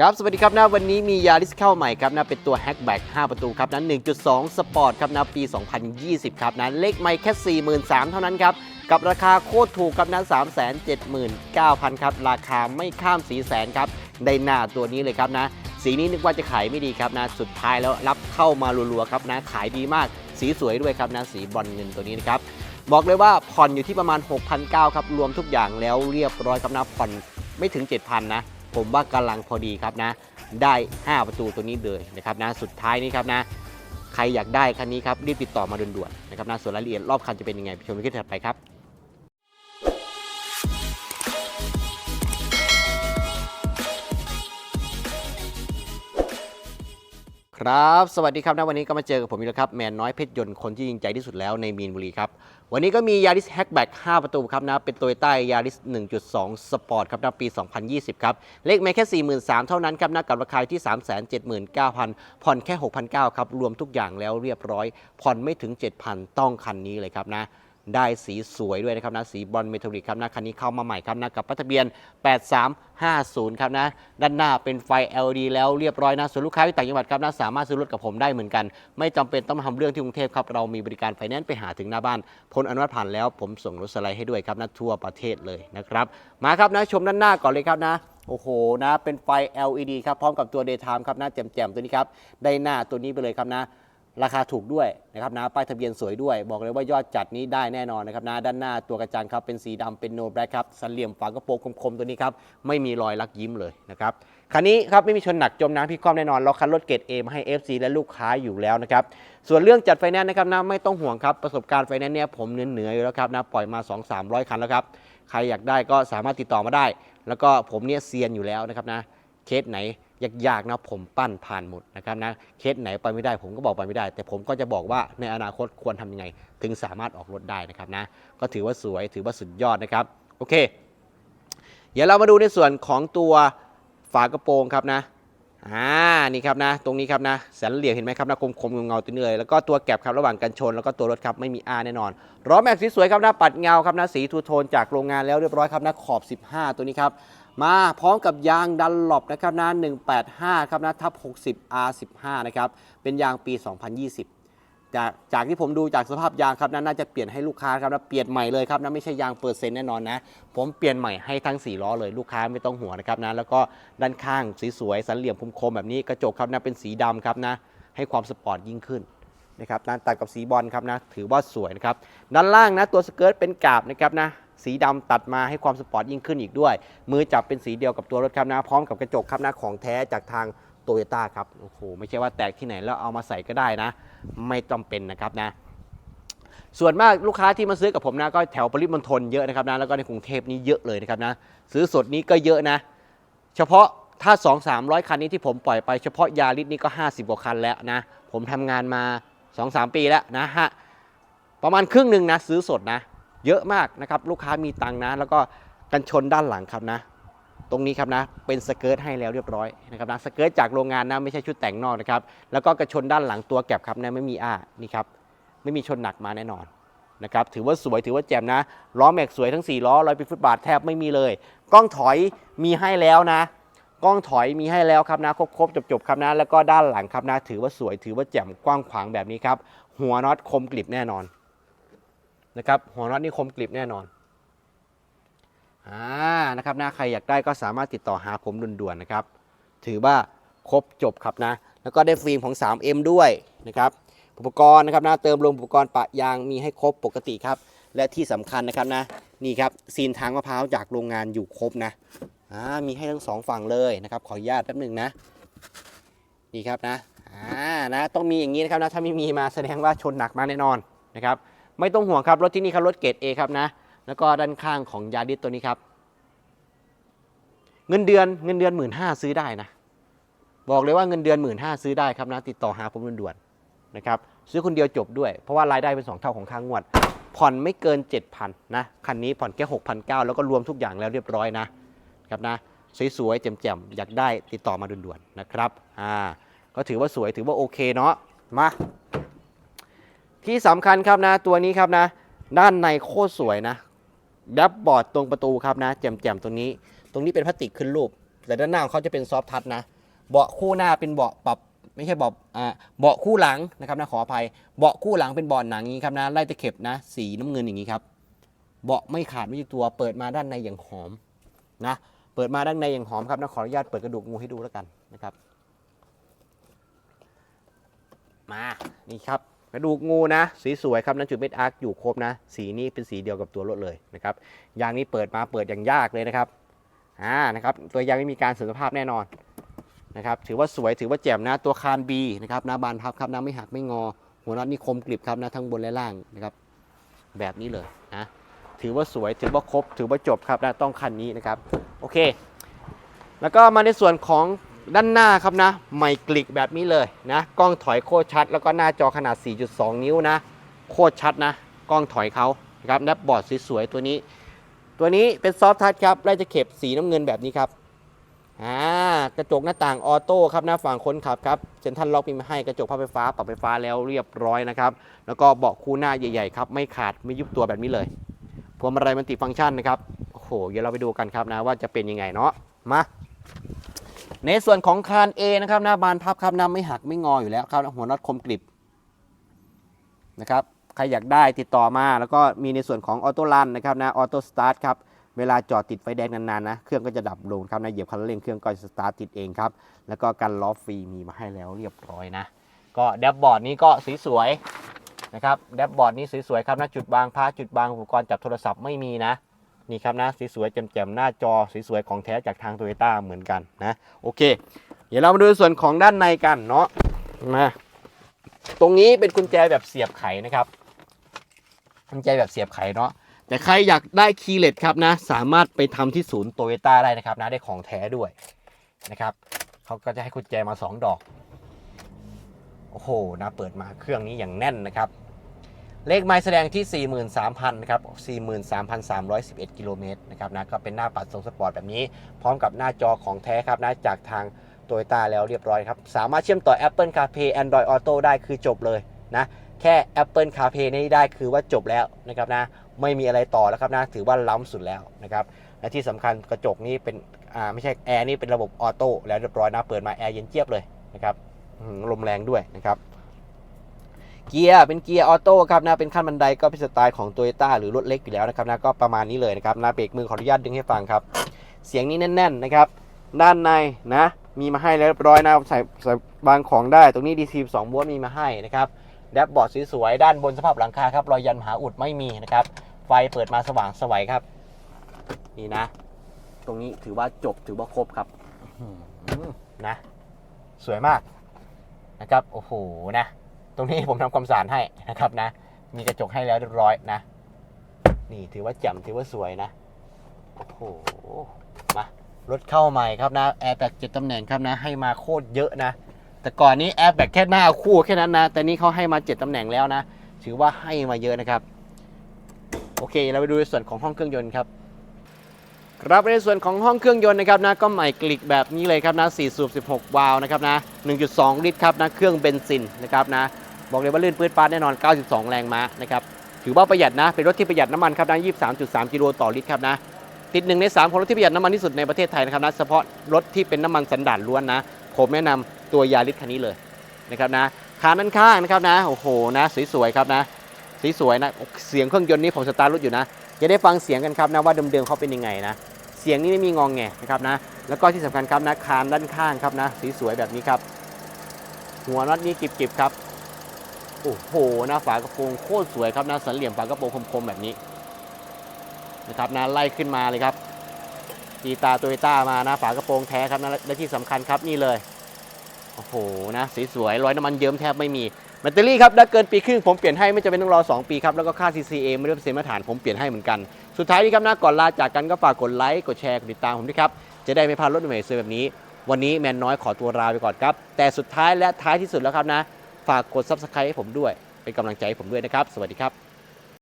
ครับ สวัสดีครับนะวันนี้มียาริสเข้าใหม่ครับนะเป็นตัวแฮชแบ็ก5ประตูครับนะ1.2 สปอร์ตครับนะปี 2020 ครับนะเลขไม่แค่ 43,000 เท่านั้นครับ กับราคาโคตรถูกครับนะ379,000 ครับ ราคาไม่ข้ามสีแสนครับได้หน้าตัวนี้เลยครับนะ สีนี้นึกว่าจะขายไม่ดีครับนะ สุดท้ายแล้วรับเข้ามารัวๆครับนะ ขายดีมาก สีสวยด้วยครับนะ สีบอลเงินตัวนี้นะครับ บอกเลยว่าผ่อนอยู่ที่ประมาณ6,900ครับ รวมทุกอย่างแล้วเรียบร้อยครับนะผ่อนไม่ถึง 7,000นะ ผมว่ากำลังพอดีครับนะ ได้ 5 ประตูตัวนี้เลยนะครับนะสุดท้ายนี้ครับนะ ใครอยากได้คันนี้ครับรีบติดต่อมาด่วนๆนะครับนะส่วนรายละเอียดรอบคันจะเป็นยังไงไปชมคลิปถัดไปครับ ครับ สวัสดีครับนะวันนี้ก็มาเจอกับผมอีกแล้วครับ แมนน้อยเพชรยนต์คนที่ยิงใจที่สุดแล้วในมีนบุรีครับ วันนี้ก็มียาริสแฮกแบ็ก5ประตูครับนะ เป็นโตโยต้ายาริส1.2 สปอร์ตครับนะปี 2020 ครับ เลขไม่แค่ 43,000 เท่านั้นครับนะกับราคาที่ 379,000 ผ่อนแค่ 6,900 ครับ รวมทุกอย่างแล้วเรียบร้อย ผ่อนไม่ถึง 7,000 ต้องคันนี้เลยครับนะ ได้สีสวยด้วยนะครับนะสีบอลเมทัลลิกครับนะคันนี้เข้ามาใหม่ครับนะกับปัตทะเบียน 8350 ครับนะด้านหน้าเป็นไฟ LED แล้วเรียบร้อยนะส่วนลูกค้าที่ต่างจังหวัดครับนะสามารถซื้อรถกับผมได้เหมือนกัน ไม่จำเป็นต้องมาทำเรื่องที่กรุงเทพครับเรามีบริการไฟแนนซ์ไปหาถึงหน้าบ้านพ้นอนุมัติผ่านแล้วผมส่งรถสไลด์ให้ด้วยครับนะทั่วประเทศเลยนะครับมาครับนะชมด้านหน้าก่อนเลยครับนะโอ้โห นะ เป็นไฟ LED ครับ พร้อมกับตัว Daytime ครับนะแจ่มๆ ตัวนี้ครับ ได้หน้าตัวนี้ไปเลยครับนะ ราคาถูกด้วยนะครับนะป้ายทะเบียนสวยด้วย บอกเลยว่ายอดจัดนี้ได้แน่นอนนะครับนะด้านหน้าตัวกระจังครับเป็นสีดำเป็นโนแบล็คครับสันเหลี่ยมฝากระโปรงคมๆตัวนี้ครับไม่มีรอยลักยิ้มเลยนะครับคันนี้ครับไม่มีชนหนักจมน้ำพี่คว่ำแน่นอนเราคันรถเกรดเอมาให้ FC และลูกค้าอยู่แล้วนะครับส่วนเรื่องจัดไฟแนนซ์นะครับนะไม่ต้องห่วงครับประสบการณ์ไฟแนนซ์เนี่ยผมเหนือๆอยู่แล้วครับนะปล่อยมา 2 3 0 0 คันแล้วครับใครอยากได้ก็สามารถติดต่อมาได้ แล้วก็ผมเนี่ยเซียนอยู่แล้วนะครับนะเคสไหน ยากๆนะผมปั้นผ่านหมดนะครับนะเคสไหนไปไม่ได้ผมก็บอกไปไม่ได้ แต่ผมก็จะบอกว่าในอนาคตควรทำยังไง ถึงสามารถออกรถได้นะครับนะก็ถือว่าสวยถือว่าสุดยอดนะครับโอเค เดี๋ยวเรามาดูในส่วนของตัวฝากระโปรงครับนะอ่านี่ครับนะ ตรงนี้ครับนะสันเหลี่ยมเห็นไหมครับนะคมๆเงาๆตัวนี้เลยแล้วก็ตัวแก็บครับระหว่างกันชน แล้วก็ตัวรถครับไม่มีอาแน่นอนล้อแม็กซ์สวยครับนะปัดเงาครับนะสีทูโทนจากโรงงานแล้วเรียบร้อยครับนะขอบ 15 ตัวนี้ครับ มาพร้อมกับยางดันหลบนะครับนะ185 ครับนะทับ60 R15 นะครับ เป็นยางปี 2020 จากจากที่ผมดูจากสภาพยางครับนะน่าจะเปลี่ยนให้ลูกค้าครับนะเปลี่ยนใหม่เลยครับนะไม่ใช่ยางเปอร์เซ็นต์แน่นอนนะ ผมเปลี่ยนใหม่ให้ทั้ง 4 ล้อเลยลูกค้าไม่ต้องห่วงนะครับนะแล้วก็ด้านข้างสีสวยสันเหลี่ยมคมๆแบบนี้กระจกครับนะเป็นสีดำครับนะให้ความสปอร์ตยิ่งขึ้นนะครับนะตัดกับสีบอลครับนะถือว่าสวยนะครับด้านล่างนะตัวสเกิร์ตเป็นกาบนะครับนะ สีดำตัดมาให้ความสปอร์ตยิ่งขึ้นอีกด้วย มือจับเป็นสีเดียวกับตัวรถครับนะ พร้อมกับกระจกครับนะของแท้จากทางโตโยต้าครับ โอ้โห ไม่ใช่ว่าแตกที่ไหนแล้วเอามาใส่ก็ได้นะ ไม่จำเป็นนะครับนะ ส่วนมากลูกค้าที่มาซื้อกับผมนะ ก็แถวปริมณฑลเยอะนะครับนะ แล้วก็ในกรุงเทพนี่เยอะเลยนะครับนะ ซื้อสดนี้ก็เยอะนะ เฉพาะถ้า 2 3 0 0 คันนี้ที่ผมปล่อยไปเฉพาะยาริสนี่ก็ 50 กว่าคันแล้วนะ ผมทำงานมา 2-3 ปีแล้วนะฮะ ประมาณครึ่งหนึ่งนะซื้อสดนะ เยอะมากนะครับลูกค้ามีตังนะ แล้วก็กันชนด้านหลังครับนะ ตรงนี้ครับนะเป็นสเกิร์ตให้แล้วเรียบร้อยนะครับนะสเกิร์ตจากโรงงานนะไม่ใช่ชุดแต่งนอกนะครับแล้วก็กระชนด้านหลังตัวแก็บครับนะไม่มีอ้านี่ครับไม่มีชนหนักมาแน่นอนนะครับถือว่าสวยถือว่าแจ่มนะล้อแม็กสวยทั้ง 4 ล้อรอยปีฟุตบาทแทบไม่มีเลย กล้องถอยมีให้แล้วนะ กล้องถอยมีให้แล้วครับนะครบครบจบจบๆครับนะ แล้วก็ด้านหลังครับนะ ถือว่าสวยถือว่าแจ่มกว้างขวางแบบนี้ครับ หัวน็อตคมกริบแน่นอน นะครับหัวน็อตนี่คมกริบแน่นอนอ่านะครับนะใครอยากได้ก็สามารถติดต่อหาผมด่วนๆนะครับ ถือว่าครบจบครับนะ แล้วก็ได้ฟิล์มของ 3M ด้วยนะครับอุปกรณ์นะครับนะเติมลมอุปกรณ์ปะยางมีให้ครบปกติครับ และที่สำคัญนะครับนะนี่ครับซีนทางมะพร้าวจากโรงงานอยู่ครบนะอ่ามีให้ทั้งสองฝั่งเลยนะครับ ขออนุญาตแป๊บหนึ่งนะนี่ครับนะอ่านะต้องมีอย่างนี้นะครับนะถ้าไม่มีมาแสดงว่าชนหนักมาแน่นอนนะครับ ไม่ต้องห่วงครับ รถที่นี่ครับรถเกรด A ครับนะ แล้วก็ด้านข้างของยาดิสตัวนี้ครับ เงินเดือนเงินเดือนหมื่นห้าซื้อได้นะ บอกเลยว่าเงินเดือนหมื่นห้าซื้อได้ครับนะ ติดต่อหาผมด่วนๆนะครับ ซื้อคนเดียวจบด้วย เพราะว่ารายได้เป็น2เท่าของค่างวด ผ่อนไม่เกิน 7,000นะ คันนี้ผ่อนแค่6,900แล้วก็รวมทุกอย่างแล้วเรียบร้อยนะครับนะ สวยๆแจ่มๆอยากได้ติดต่อมาด่วนๆนะครับ อ่า ก็ถือว่าสวยถือว่าโอเคเนาะ มา ที่สำคัญครับนะตัวนี้ครับนะ ด้านในโคตรสวยนะดับบอร์ดตรงประตูครับนะแจ่มๆตรงนี้ ตรงนี้เป็นพลาสติกขึ้นรูป แต่ด้านหน้าของเขาจะเป็นซอฟทัชนะ เบาะคู่หน้าเป็นเบาะปรับไม่ใช่เบาะอ่าเบาะคู่หลังนะครับนะขออภัย เบาะคู่หลังเป็นเบาะหนังอย่างนี้ครับนะไล่ตะเข็บนะ สีน้ำเงินอย่างนี้ครับ เบาะไม่ขาดไม่ยุตัว เปิดมาด้านในอย่างหอมนะ เปิดมาด้านในอย่างหอมครับนะขออนุญาตเปิดกระดูกงูให้ดูแล้วกันนะครับ มา นี่ครับ กระดูกงูนะ สีสวยครับนะจุดเม็ดอาร์คอยู่ครบนะ สีนี้เป็นสีเดียวกับตัวรถเลยนะครับยางนี้เปิดมาเปิดอย่างยากเลยนะครับอ่านะครับตัวยางไม่มีการเสื่อมสภาพแน่นอนนะครับถือว่าสวยถือว่าแจ่มนะตัวคานบีนะครับนะบานพับครับนะไม่หักไม่งอ หัวน็อตนี่คมกริบครับนะทั้งบนและล่างนะครับแบบนี้เลยนะถือว่าสวยถือว่าครบ ถือว่าจบครับนะต้องคันนี้นะครับโอเค แล้วก็มาในส่วนของ ด้านหน้าครับนะใหม่กลิกแบบนี้เลยนะ กล้องถอยโคตรชัด แล้วก็หน้าจอขนาด 4.2 นิ้วนะ โคตรชัดนะ กล้องถอยเขานะครับแนบบอร์ดสวยๆตัวนี้ ตัวนี้เป็นซอฟท์ทัชครับไล่จะเข็บสีน้ำเงินแบบนี้ครับอ่ากระจกหน้าต่างออโต้ครับหน้าฝั่งคนขับครับเซ็นทรัลล็อกมีมาให้กระจกพับไฟฟ้าปรับไฟฟ้าแล้วเรียบร้อยนะครับ แล้วก็เบาะคู่หน้าใหญ่ๆครับไม่ขาดไม่ยุบตัวแบบนี้เลยพวงมาลัยมันติฟังก์ชันนะครับโอ้โหเดี๋ยวเราไปดูกันครับนะว่าจะเป็นยังไงเนาะมา ในส่วนของคาน A นะครับหน้าบานพับครับหน้าไม่หักไม่งออยู่แล้วครับหัวน็อตคมกริบนะครับใครอยากได้ติดต่อมาแล้วก็มีในส่วนของออโต้รันนะครับนะออโต้สตาร์ทครับเวลาจอดติดไฟแดงนานๆนะเครื่องก็จะดับลงครับนะเหยียบคันเร่งเครื่องก็จะสตาร์ทติดเองครับแล้วก็กันล้อฟรีมีมาให้แล้วเรียบร้อยนะ ก็แดชบอร์ดนี้ก็สีสวยนะครับแดชบอร์ดนี้สวยๆครับนะจุดบางพาจุดบางอุปกรณ์จับโทรศัพท์ไม่มีนะ นี่ครับนะสวยๆแจ่มๆหน้าจอสวยๆของแท้จากทางโตโยต้าเหมือนกันนะโอเค เดี๋ยวเรามาดูส่วนของด้านในกันเนาะมาตรงนี้เป็นกุญแจแบบเสียบไขนะครับกุญแจแบบเสียบไขเนาะแต่ใครอยากได้คีย์เลสครับนะ สามารถไปทำที่ศูนย์โตโยต้าได้นะครับนะได้ของแท้ด้วยนะครับเขาก็จะให้กุญแจมา 2 ดอก โอ้โหนะเปิดมาเครื่องนี้อย่างแน่นนะครับ เลขไม้แสดงที่ 43,000นะครับ43,311 กิโลเมตรนะครับนะก็เป็นหน้าปัดทรงสปอร์ตแบบนี้ พร้อมกับหน้าจอของแท้ครับนะจากทางโตโยต้าแล้วเรียบร้อยครับ สามารถเชื่อมต่อ Apple CarPlay Android Auto ได้คือจบเลยนะแค่ Apple CarPlay นี่ได้คือว่าจบแล้วนะครับนะไม่มีอะไรต่อแล้วครับนะถือว่าล้ำสุดแล้วนะครับและที่สำคัญกระจกนี้เป็นอ่าไม่ใช่แอร์นี่เป็นระบบออโต้แล้วเรียบร้อยนะเปิดมาแอร์เย็นเจี๊ยบเลยนะครับลมแรงด้วยนะครับ เกียร์เป็นเกียร์ออโต้ครับนะเป็นขั้นบันไดก็เป็นสไตล์ของ t o y ยต้หรือรถเล็กอยู่แล้วนะครับนะก็ประมาณนี้เลยนะครับนะเบรกมือขออนุญาตดึงให้ฟังครับ เสียงนี้แน่น ๆนะครับ ด้านในนะมีมาให้แล้วเรียบร้อยนะใส่ใส่บางของได้ตรงนี้ DC 2โวลต์มีมาให้นะครับแดชบอร์ดสวยๆด้านบนสภาพหลังคาครับรอยยันมหาอุดไม่มีนะครับไฟเปิดมาสว่างสวัยครับ นี่นะ ตรงนี้ถือว่าจบถือว่าครบครับอื้อหือนะ สวยมากนะครับ โอ้โห นะ ตรงนี้ผมทำความสะอาดให้นะครับนะ มีกระจกให้แล้วเรียบร้อยนะ นี่ถือว่าแจ่มถือว่าสวยนะ โอ้โห มารถเข้าใหม่ครับนะแอร์แบ็กเจ็ดตำแหน่งครับนะ ให้มาโคตรเยอะนะ แต่ก่อนนี้แอร์แบ็กแค่หน้าคู่แค่นั้นนะ แต่นี้เขาให้มาเจ็ดตำแหน่งแล้วนะ ถือว่าให้มาเยอะนะครับ โอเค เราไปดูในส่วนของห้องเครื่องยนต์ครับครับในส่วนของห้องเครื่องยนต์นะครับนะก็ใหม่กลิกแบบนี้เลยครับนะ4สูบ16 วาล์วนะครับนะ 1.2 ลิตรครับนะเครื่องเบนซินนะครับนะ บอกเลยว่าลื่นปื้ดปาดแน่นอน 92 แรงม้านะครับถือว่าประหยัดนะ เป็นรถที่ประหยัดน้ำมันครับนะ23.3 กิโลต่อลิตรครับนะติดหนึ่งใน 3 ของรถที่ประหยัดน้ำมันที่สุดในประเทศไทยนะครับนะเฉพาะรถที่เป็นน้ำมันสันดานล้วนนะ ผมแนะนำตัวยาริสคันนี้เลยนะครับนะขาด้านข้างนะครับนะโอ้โหนะสวยๆครับนะสวยๆนะเสียงเครื่องยนต์นี้ผมสตาร์ทรถอยู่นะจะได้ฟังเสียงกันครับนะว่าเดิมๆเขาเป็นยังไงนะเสียงนี้ไม่มีงองแงนะครับนะแล้วก็ที่สำคัญครับนะคานด้านข้างครับนะสวยๆแบบนี้ครับ หัวน็อตนี้กิบๆครับ โอ้โหนะฝากระโปรงโคตรสวยครับนะสันเหลี่ยมฝากระโปรงคมๆแบบนี้นะครับนะไล่ขึ้นมาเลยครับตีตาโตโยต้ามานะฝากระโปรงแท้ครับนะและที่สำคัญครับนี่เลยโอ้โหนะสีสวยร้อยน้ำมันเยิ้มแทบไม่มีแบตเตอรี่ครับได้เกินปีครึ่งผมเปลี่ยนให้ไม่จำเป็นต้องรอ 2 ปีครับแล้วก็ค่า CCA ไม่ได้เป็นเซ็นมาตรฐานผมเปลี่ยนให้เหมือนกัน สุดท้ายนี้ครับนะก่อนลาจากกันก็ฝากกดไลค์กดแชร์กดติดตามผมด้วยครับจะได้ไม่พลาดรถใหม่ๆสวยแบบนี้ วันนี้แมนน้อยขอตัวลาไปก่อนครับแต่สุดท้ายและท้ายที่สุดแล้วครับนะ ฝากกด Subscribe ให้ผมด้วย เป็นกำลังใจให้ผมด้วยนะครับ สวัสดีครับ